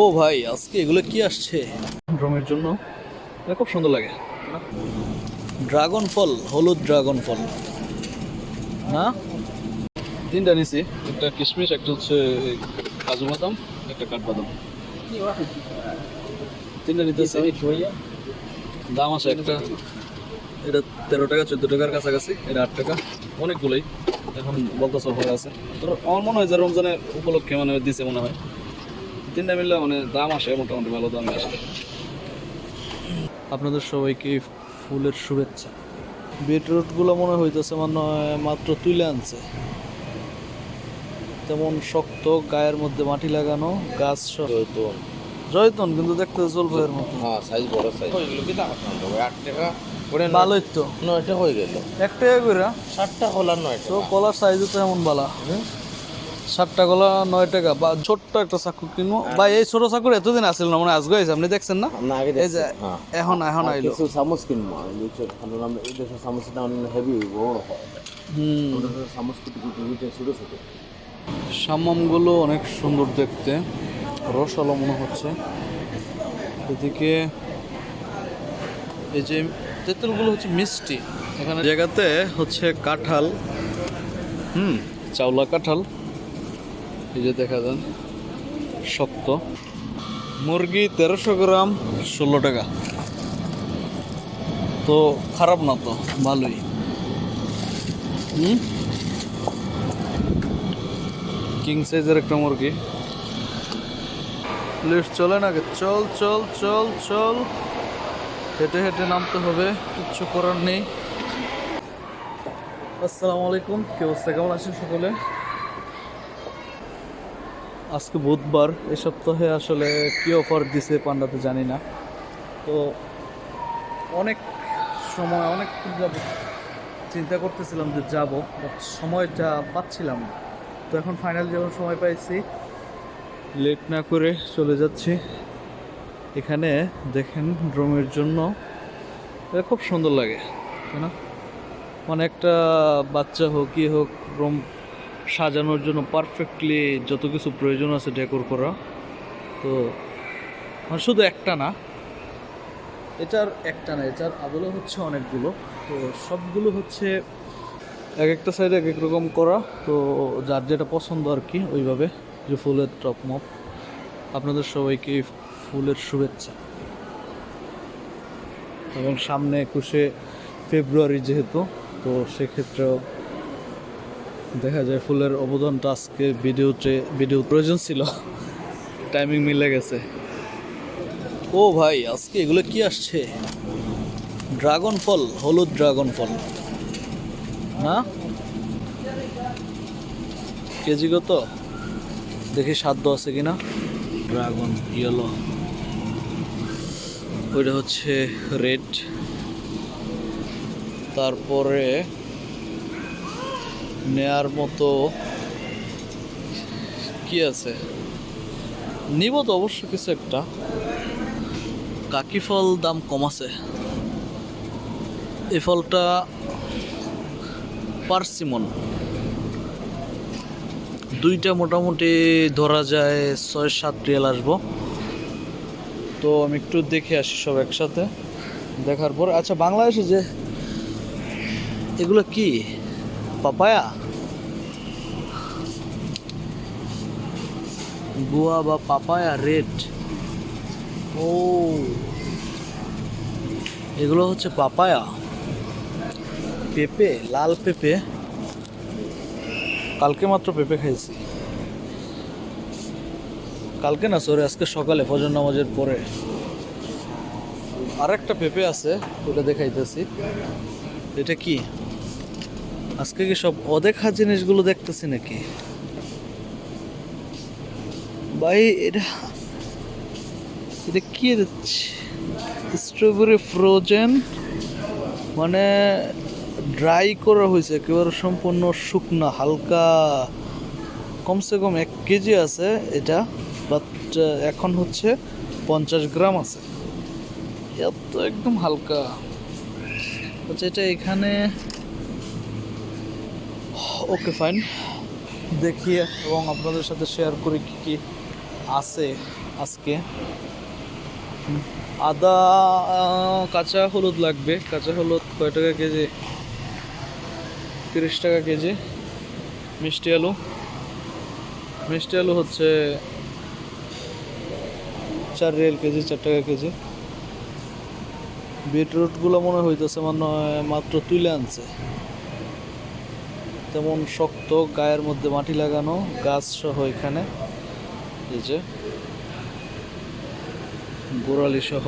ও ভাই আজকে এগুলো কি আসছে? ড্রমের জন্য। এটা খুব সুন্দর লাগে। ড্রাগন ফল হলুদ ড্রাগন ফল না? তিনটা নিছি। একটা কিশমিশ একটা হচ্ছে কাজু বাদাম একটা কাঠবাদাম তিনটা নিতেছি। দাম আছে একটা। এটা তেরো টাকা চোদ্দ টাকার কাছাকাছি। এটা আট টাকা। অনেকগুলোই। এখন বলতেছে অফার আছে। তো আমার মনে হয় যে রমজানের উপলক্ষে মানে দিছে মনে হয়। তিনটা মিললে মানে দাম আসে মোটামুটি ভালো দামে আসে। আপনাদের সবাইকে ফুলের শুভেচ্ছা। বিটরুটগুলো মনে হইতেছে মানে মাত্র তুলে আনছে। তেমন শক্ত গায়ের মধ্যে মাটি লাগানো গাছ জৈতুন জয়তন। কিন্তু দেখতে জলপাইয়ের মতো। হ্যাঁ সাইজ বড় সাইজ এগুলো কি দাম আছে আট টাকা করে ভালোই তো। নয়টা হয়ে গেল। এক টাকা করে ষাটটা হলার নয় তো কলার সাইজও তো এমন বালা। সাতটা কলা নয় টাকা বা ছোট্ট একটা চাকু কিনবো। বা এই ছোট চাকুর এতদিন আসছিল না মানে আজকে হয়েছে। আপনি দেখছেন না? এই যে হ্যাঁ। এখন এখন আইলো। কিছু চামচ কিনবো চামচটা অনেক হেভি বড় হয়। হুম। ওদের চামচ কুটি কুটি কুটি ছোটো ছোটো। অনেক সুন্দর দেখতে। রসালো মনে হচ্ছে। এদিকে এই যে তেঁতুলগুলো হচ্ছে মিষ্টি। এখানে জায়গাতে হচ্ছে কাঁঠাল হুম চাওলা কাঁঠাল। এই যে দেখা যান, শক্ত। মুরগি তেরোশো গ্রাম, ষোলো টাকা। তো খারাপ না তো, ভালোই। কিং সাইজের একটা মুরগি। লিফট চলে না চল চল চল চল। হেঁটে হেঁটে নামতে হবে, কিচ্ছু করার নেই। আসসালামু আলাইকুম। কি অবস্থা? কেমন আছেন সকলে? আজকে বুধবার, এ সপ্তাহে আসলে কি অফার দিছে পান্ডাতে জানি না। তো অনেক সময়, অনেক চিন্তা করতেছিলাম যে যাব বাট সময়টা পাচ্ছিলাম তো এখন ফাইনাল যখন সময় পাইছি লেট না করে চলে যাচ্ছি। এখানে দেখেন ড্রোমের জন্য, এটা খুব সুন্দর লাগে, তাই না? মানে একটা বাচ্চা হোক কি হোক রুম সাজানোর জন্য পারফেক্টলি যত কিছু প্রয়োজন আছে ডেকোর করা। তো মানে শুধু একটা না, এটার একটা না, এটার আদলে হচ্ছে অনেকগুলো। তো সবগুলো হচ্ছে এক একটা সাইডে এক এক রকম করা। তো যার যেটা পছন্দ আর কি, ওইভাবে যে ফুলের টপ মপ আপনাদের সবাইকে ফুলের শুভেচ্ছা। এবং সামনে একুশে ফেব্রুয়ারি যেহেতু, তো সেক্ষেত্রেও দেখা যায় ফুলের অবদানটা আজকে ভিডিওতে, ভিডিও প্রয়োজন ছিল। টাইমিং মিলে গেছে। ও ভাই, আজকে এগুলো কি আসছে? ড্রাগন ফল হলুদ ড্রাগন ফল না কেজি কত? দেখি সাধ্য আছে কিনা। ড্রাগন ইয়েলো ওইটা হচ্ছে রেড তারপরে নেয়ার মতো কি আছে? নিব তো অবশ্য কিছু একটা। কাকি ফল দাম কম আছে। এই ফলটা পার্সিমন। দুইটা মোটামুটি ধরা যায় ছয় সাত রিয়াল আসব। তো আমি একটু দেখে আসি সব একসাথে। দেখার পর আচ্ছা বাংলাদেশে যে এগুলো কি? পাপায়া? গোয়া বা পাপায়া রেড। ও। এগুলো হচ্ছে পাপায়া। পেঁপে, লাল পেঁপে। কালকে মাত্র পেঁপে খাইছি। কালকে না সরি আজকে সকালে ফজর নামাজের পরে। আরেকটা পেঁপে আছে, ওটা দেখাইতেছি। এটা কি? আজকে কি সব অদেখা জিনিসগুলো দেখতেছি নাকি? ভাই, এটা এটা কি স্ট্রবেরি ফ্রোজেন মানে ড্রাই করা হয়েছে, একেবারে সম্পূর্ণ শুকনো, হালকা, কমসে কম এক কেজি আছে এটা বাট এখন হচ্ছে পঞ্চাশ গ্রাম আছে। এত একদম হালকা। আচ্ছা এটা এখানে ওকে ফাইন দেখি এবং আপনাদের সাথে শেয়ার করি কী কী আছে আজকে। আদা কাঁচা হলুদ লাগবে। কাঁচা হলুদ কয় টাকা কেজি? তিরিশ টাকা কেজি। মিষ্টি আলু। মিষ্টি আলু হচ্ছে চার রিয়াল কেজি, চার টাকা কেজি। বিটরুটগুলো মনে হইতেছে মানে মাত্র তুলে আনছে। তেমন শক্ত গায়ের মধ্যে মাটি লাগানো গাছ সহ এখানে। এই যে গোড়ালি সহ।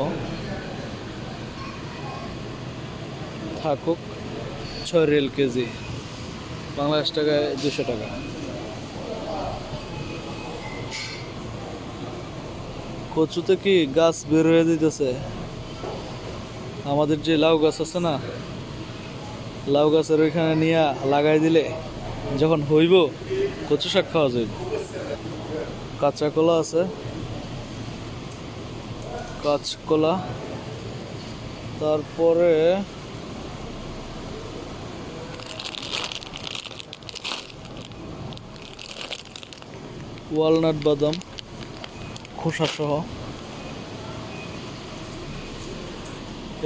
থাকুক ছয় রেল কেজি। বাংলাদেশ টাকায় দুশো টাকা। কচুতে কি গাছ বের হয়ে দিতেছে আমাদের যে লাউ গাছ আছে না লাউ গাছের ওইখানে নিয়ে লাগাই দিলে যখন হইব, কচু শাক খাওয়া যাইব। কাঁচা কলা আছে, কাঁচকলা, তারপরে ওয়ালনাট বাদাম, খোসা সহ।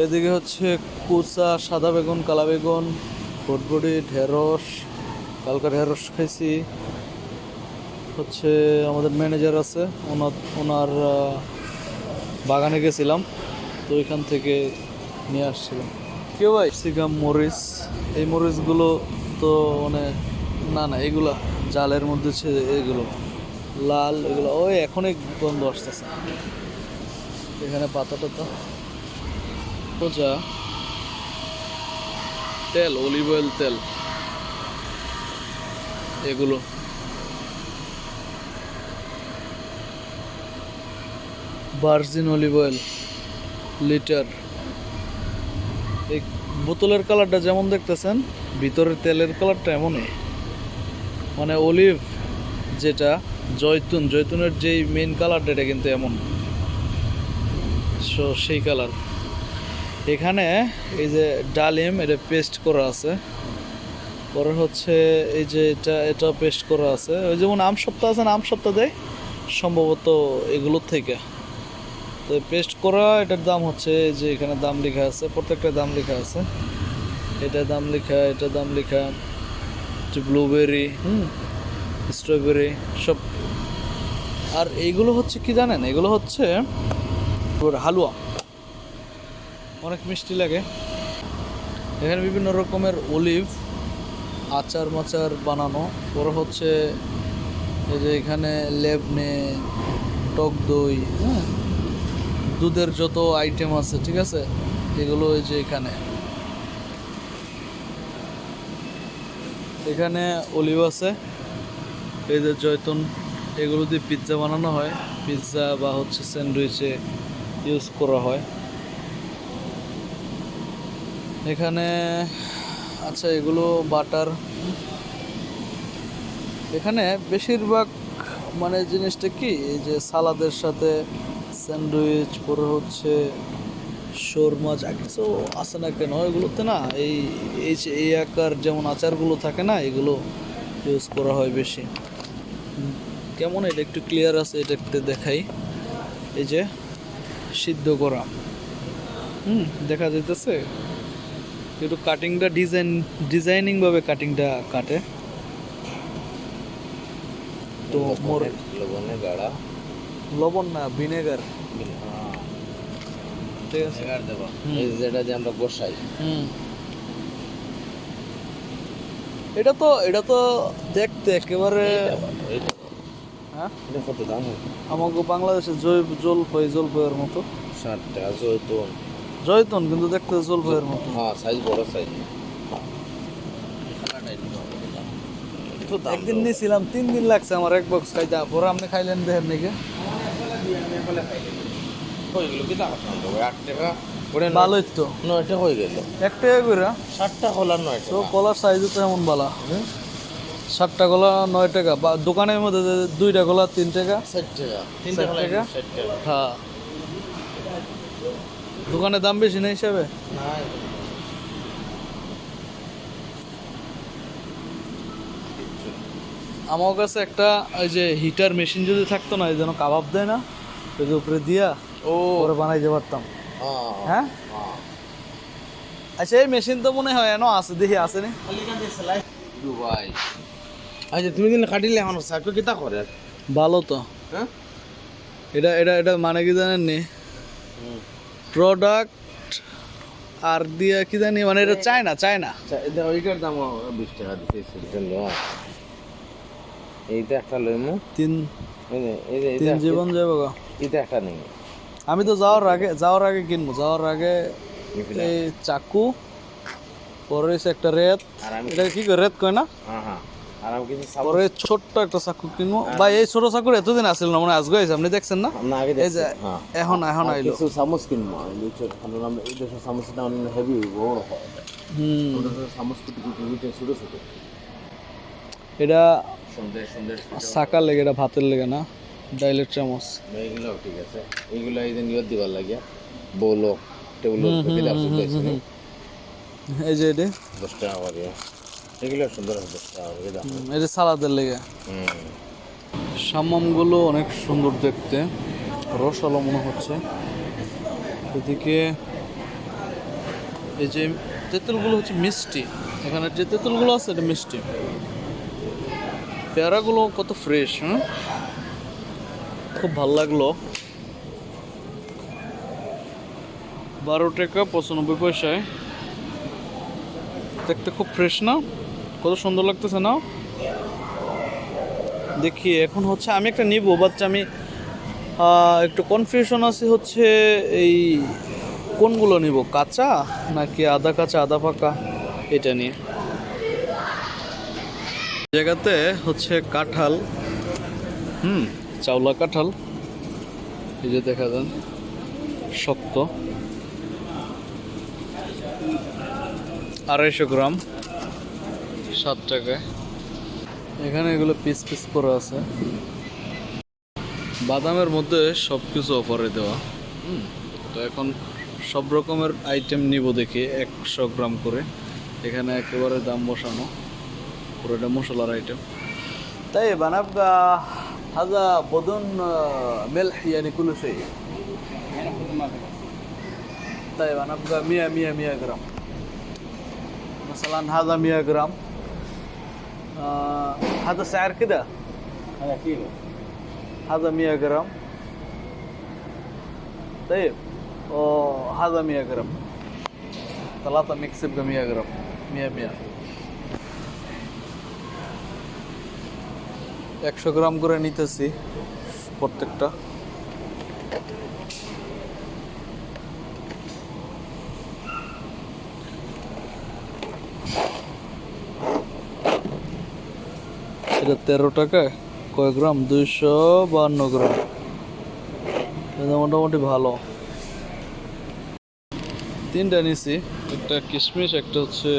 এদিকে হচ্ছে কুচা, সাদা বেগুন, কালা বেগুন ফুটবুড়ি ঢেঁড়স, কালকা ঢেঁড়স খাইছি। হচ্ছে আমাদের ম্যানেজার আছে, ওনার ওনার বাগানে গেছিলাম, তো ওইখান থেকে নিয়ে আসছিলাম। কেউ ভাই? সিগাম, মরিচ। এই মরিচগুলো তো মানে না না, এগুলা জালের মধ্যে ছে- এগুলো, লাল, এগুলো, ওই এখনই গন্ধ আসতেছে। এখানে পাতা টাতা সোজা তেল, অলিভ অয়েল তেল। এগুলো। Virgin olive oil, litre. এই বোতলের কালারটা যেমন দেখতেছেন, ভিতরের তেলের কালারটা এমনই। মানে অলিভ যেটা, জয়তুন, জয়তুনের যেই মেন কালারটা এটা কিন্তু এমন। সো সেই কালার এখানে এই যে ডালিম, এটা পেস্ট করা আছে। পরে হচ্ছে এই যে এটা এটা পেস্ট করা আছে। ওই যেমন আম সপ্তাহ আছে না, আম সপ্তাহ দেয়, সম্ভবত এগুলোর থেকে। তো পেস্ট করা, এটার দাম হচ্ছে যে এখানে দাম লেখা আছে প্রত্যেকটা দাম লেখা আছে। এটা দাম লেখা এটা দাম লেখা ব্লুবেরি হুম স্ট্রবেরি সব। আর এইগুলো হচ্ছে কি জানেন? এগুলো হচ্ছে হালুয়া। অনেক মিষ্টি লাগে। এখানে বিভিন্ন রকমের অলিভ আচার মাচার বানানো। পরে হচ্ছে এই যে এখানে লেবনে, টক দই হ্যাঁ? দুধের যত আইটেম আছে, ঠিক আছে? এগুলো এই যে এখানে। এখানে অলিভ আছে। এই যে জয়তুন, এগুলো দিয়ে পিৎজা বানানো হয়। পিৎজা বা হচ্ছে স্যান্ডউইচে ইউজ করা হয়। এখানে আচ্ছা এগুলো বাটার। এখানে বেশিরভাগ মানে জিনিসটা কি? এই যে সালাদের সাথে স্যান্ডউইচ, পরে হচ্ছে শোরমা যা কিছু আছে না কেন? এগুলোতে না, এই এই এই আকার যেমন আচারগুলো থাকে না, এগুলো ইউজ করা হয় বেশি। কেমন এটা একটু ক্লিয়ার আছে, এটা একটু দেখাই। এই যে, সিদ্ধ করা। হুম, দেখা যাইতেছে? একটু কাটিংটা ডিজাইন ডিজাইনিং ভাবে কাটিংটা কাটে। তো মোর লবণে গাড়া লবণ না ভিনেগার হ্যাঁ। ঠিক আছে। দেবা। এই যেটা যে আমরা বসাই। হুম। এটা তো এটা তো দেখতে একেবারে হ্যাঁ? এটা কত দাম? আমাকে বাংলাদেশে জল জয় জলপাই জলপাইয়ের মতো। ষাট টাকা জৈতুন। জয়তন কিন্তু দেখতে জলপাইয়ের মতো। হ্যাঁ সাইজ বড় সাইজ একদিন নিয়েছিলাম তিন দিন লাগছে আমার এক বক্স খাইতে। পরে আপনি খাইলেন দেহের নাকি? ভালোই তো। নয় টাকা হয়ে গেল। এক টাকা করে? ষাটটা নয় তো কলার সাইজও তো এমন বালা। সাতটা কলা নয় টাকা। বা দোকানের মধ্যে দুইটা কলা তিন টাকা। ষাট টাকা। টাকা। হ্যাঁ। দোকানের দাম বেশি না হিসাবে? আমার কাছে একটা ওই যে হিটার মেশিন যদি থাকতো না এই যেন কাবাব দেয় না এর উপরে দিয়া ও। পরে বানাইতে পারতাম। হ্যাঁ। হ্যাঁ? আচ্ছা এই মেশিন তো মনে হয় এনো আছে দেখি আছে নি? দুবাই। আচ্ছা তুমি দিন কাটিলে এখন সাইকেল কিতা করে? ভালো তো। হ্যাঁ? এটা এটা এটা মানে কি জানেন নি? প্রোডাক্ট আর দিয়া কি জানি মানে এটা চায় না চায় না ওইটার দাম বিশ টাকা সেটা লো এইটা একটা লইমু। তিন তিন জীবন যাব গো। এটা একটা নেই আমি তো যাওয়ার আগে যাওয়ার আগে কিনবো। যাওয়ার আগে এই চাকু পরে একটা রেত। এটা কি রেত কয় না? হ্যাঁ হ্যাঁ। আর আমি কিছু পরে ছোট্ট একটা চাকু কিনবো। ভাই এই ছোট চাকুর এতদিন আসছিল না মানে আজকে আপনি দেখছেন না? না আগে এই যে হ্যাঁ। এখন এখন আইলো। কিছু চামচ কিনবো এই দেশের চামচটা অনেক হেভি বড় হয়। হুম। চামচ কুটি কুটি কুটি ছোট ছোট। এটা সন্দেশ লেগে এটা ভাতের লেগে না? ডাইলের চামচ। এইগুলো ঠিক আছে। এইগুলো এই যে নিয়ত দিবার লাগে বলো টেবিল এই যে এটা। এগুলো সুন্দর করে দাম হুম, সালাদের লেগে। হুম। সাম্মামগুলো অনেক সুন্দর দেখতে। রসালো মনে হচ্ছে। এদিকে এই যে তেঁতুলগুলো হচ্ছে মিষ্টি। এখানে যে তেঁতুলগুলো আছে এটা মিষ্টি। পেয়ারাগুলো কত ফ্রেশ হ্যাঁ? খুব ভালো লাগল। বারো টাকা পঁচানব্বই পয়সায়। দেখতে খুব ফ্রেশ না? কত সুন্দর লাগতেছে না? দেখি, এখন হচ্ছে আমি একটা নিব বাচ্চা আমি একটু কনফিউশন আছে হচ্ছে এই কোনগুলো নিব, কাঁচা নাকি আদা কাঁচা, আদা পাকা, এটা নিয়ে। জায়গাতে হচ্ছে কাঁঠাল, হুম, চাওলা কাঁঠাল, এই যে দেখা যান, শক্ত। আড়াইশো গ্রাম। সাত টাকায় এখানে এগুলো পিস পিস করে আছে। বাদামের মধ্যে সব কিছু অফারে দেওয়া তো এখন সব রকমের আইটেম নিব দেখি, একশো গ্রাম করে। এখানে একেবারে দাম বসানো, পুরোটা মশলার আইটেম তাই বানাবগা, হাজা বদন মেল ইয়ানি কুলুসে তাই বানাবগা, মিয়া মিয়া মিয়া গ্রাম। মশলান হাজা, মিয়া গ্রাম। آه هذا سعر كده هذا كيلو هذا 100 جرام طيب وهذا 100 جرام ثلاثة ميكس يبقى 100 جرام 100 100 একশো গ্রাম করে নিতেছি প্রত্যেকটা এটা তেরো টাকা। কয় গ্রাম? দুইশো বান্ন গ্রাম। এটা মোটামুটি ভালো। তিনটা নিছি। একটা কিশমিশ, একটা হচ্ছে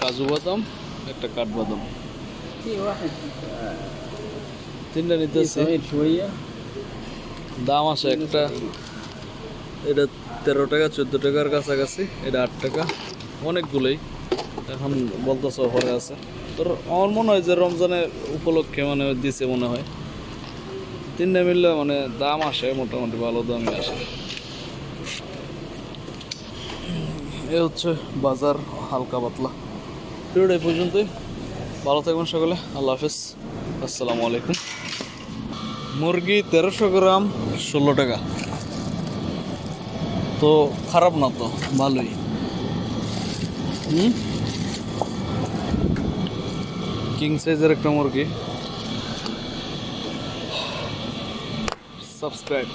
কাজু বাদাম, একটা কাঠবাদাম। তিনটা নিতেছি। দাম আছে একটা। এটা তেরো টাকা, চোদ্দ টাকার কাছাকাছি। এটা আট টাকা। অনেকগুলোই। এখন বলতেছে ঘরে আছে। আমার মনে হয় যে রমজানের উপলক্ষে মানে দিছে মনে হয়। তিনটা মিললে মানে দাম আসে, মোটামুটি ভালো দামই আসে। এ হচ্ছে বাজার হালকা পাতলা। ভিডিওটা এই পর্যন্তই। ভালো থাকবেন সকলে। আল্লাহ হাফেজ। আসসালামু আলাইকুম। মুরগি তেরোশো গ্রাম, ষোলো টাকা। তো খারাপ না তো, ভালোই। হুম? কিং সাইজের একটা মুরগি সাবস্ক্রাইব